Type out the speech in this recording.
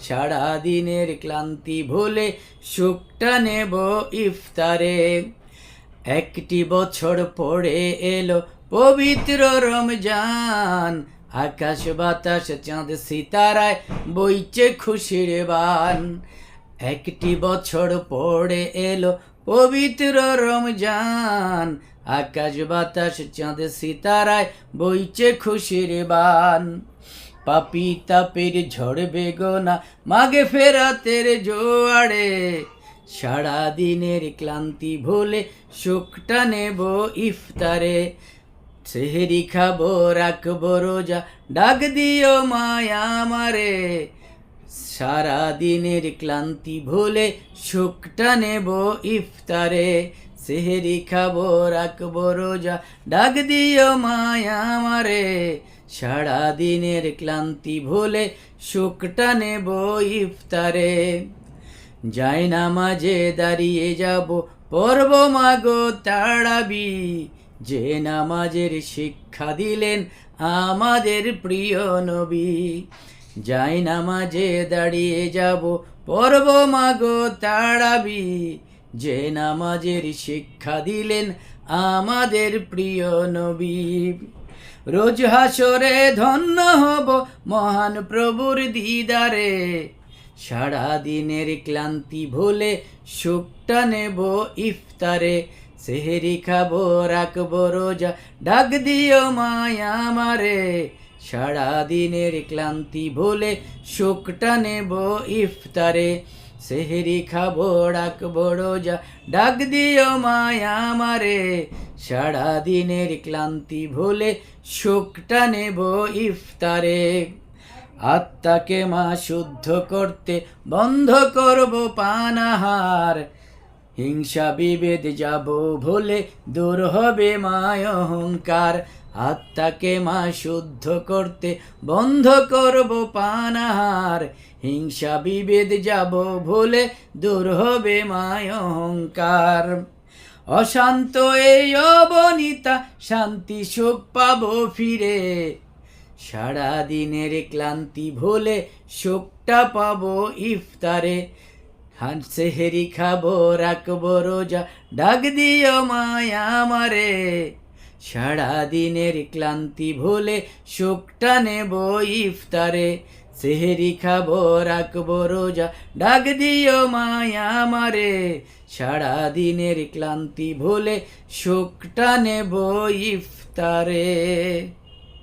সারা দিনের ক্লান্তি ভুলে সুখটা নেব ইফতারে। একটি বছর পরে এলো পবিত্র রমজান। আকাশ বাতাস, চাঁদ সিতারায় বইছে খুশির বান। একটি বছর পরে এলো পবিত্র রমজান। আকাশ বাতাস, চাঁদ সিতারায় বইছে খুশির বান। পাপি তাপের ঝড়বে গোনা মাগে ফেরাতের জোয়ারে সারা দিনের ক্লান্তি ভুলে সুখটা নেব ইফতারে। সেহেরি খাব, রাখব রোজা, ডাক দিও মায়া আমারে। সারা দিনের ক্লান্তি ভুলে সুখটা নেব ইফতারে। সেহেরি খাব, রাখব রোজা, ডাক দিও মায়া আমারে। সারা দিনের ক্লান্তি ভুলে সুখটা নেব ইফতারে। যাই নামাজে দাঁড়িয়ে যাব পর্ব মাগো তাড়াবি যে নামাজের শিক্ষা দিলেন আমাদের প্রিয় নবী। যাই নামাজে দাঁড়িয়ে যাব পর্ব মাগো তাড়াবি যে নামাজের শিক্ষা দিলেন আমাদের প্রিয় নবী। রোজ হাসরে ধন্য হব মহান প্রভুর দিদারে। সারা দিনের ক্লান্তি ভুলে সুখটা নেব ইফতারে। সেহেরি খাব, রাখব রোজা, ডাক দিও মায়া মারে সারা দিনের ক্লান্তি ভুলে সুখটা নেব ইফতারে। সেহেরি খাব, রাখব রোজা, ডাক দিও মায়া আমারে। সারা দিনের ক্লান্তি ভুলে সুখটা নেব ইফতারে। আত্মাকে মা শুদ্ধ করতে বন্ধ করব পানাহার হিংসা বিভেদ যাব ভুলে দূর হবে মায় অহংকার। আত্মাকে মা শুদ্ধ করতে বন্ধ করব পানাহার হিংসা বিভেদ যাব ভুলে দূর হবে মায় অহংকার। অশান্ত এই অবনিতা, শান্তি সুখ পাবো ফিরে। সারা দিনের ক্লান্তি ভোলে সুখটা পাবো ইফতারে। হানসে হেরি খাব, রাখব রোজা, ডাক দিও মায়া মারে সারা দিনের ক্লান্তি ভোলে সুখটা নেব ইফতারে। সেহেরি খাব, রাখব রোজা। ডাক দিও মায়া আমারে সারা দিনের ক্লান্তি ভুলে শোকটা নেব ইফতারে।